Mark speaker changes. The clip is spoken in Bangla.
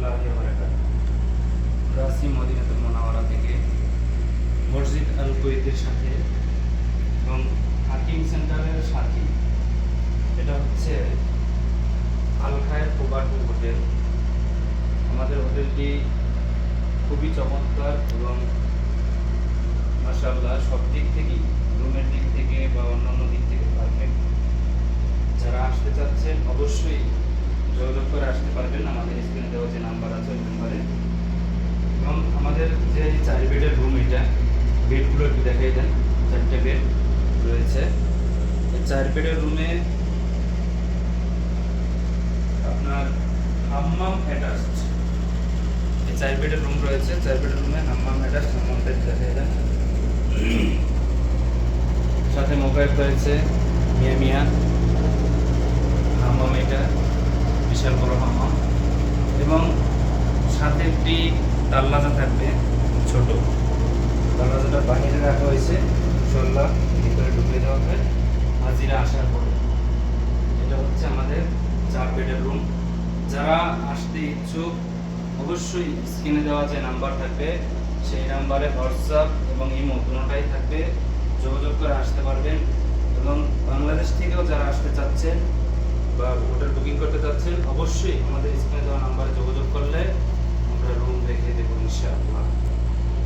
Speaker 1: রহমতুল্লাহি রাসি মদিনাতুল মুনাওয়ারা থেকে মসজিদ আল সাথে এবং হাকিম সেন্টারের সাথে। এটা হচ্ছে আল খায়ের হোটেল। আমাদের হোটেলটি খুবই চমৎকার এবং মাশাআল্লাহ সব দিক থেকেই, রুমের দিক থেকে বা অন্যান্য দিক থেকে পারফেক্ট যারা আসতে চাচ্ছেন অবশ্যই যোগাযোগ করে আসতে পারবেন আমাদের স্ক্রিনে দেওয়া যে নাম্বার আছে ওই নাম্বারে এবং আমাদের যে চার বেডের রুম এটা। বেডগুলো একটু দেখাই দেন, চারটে বেড রয়েছে। চার বেডের রুমে আপনার হাম্মাম অ্যাটাচড এই চার বেডের রুম রয়েছে চার বেডের রুমে হাম্মাম অ্যাটাচড হাম্মামটা দেখাই দেন। সাথে মোবাইল রয়েছে, মিয়া মিয়া। হাম্মাম এটা, বিশাল বড় হাম্মাম। এবং সাথে একটি দাল্লাজা থাকবে। ছোট। দাল্লাজাটা বাহিরে রাখা হয়েছে। ইনশাল্লাহ ভিতরে ঢুকিয়ে দেওয়া হবে। হাজিরা আসার পরে। এটা হচ্ছে আমাদের চার বেডের রুম। যারা আসতে ইচ্ছুক, অবশ্যই স্ক্রিনে দেওয়া যে নাম্বার থাকবে, সেই নাম্বারে হোয়াটসঅ্যাপ এবং ইমো দুটোটাই থাকবে। যোগাযোগ করে আসতে পারবেন। এবং বাংলাদেশ থেকেও যারা আসতে চাচ্ছেন বা হোটেল বুকিং করতে চাচ্ছেন, অবশ্যই আমাদের স্ক্রিনে দেওয়া নাম্বারে যোগাযোগ করলে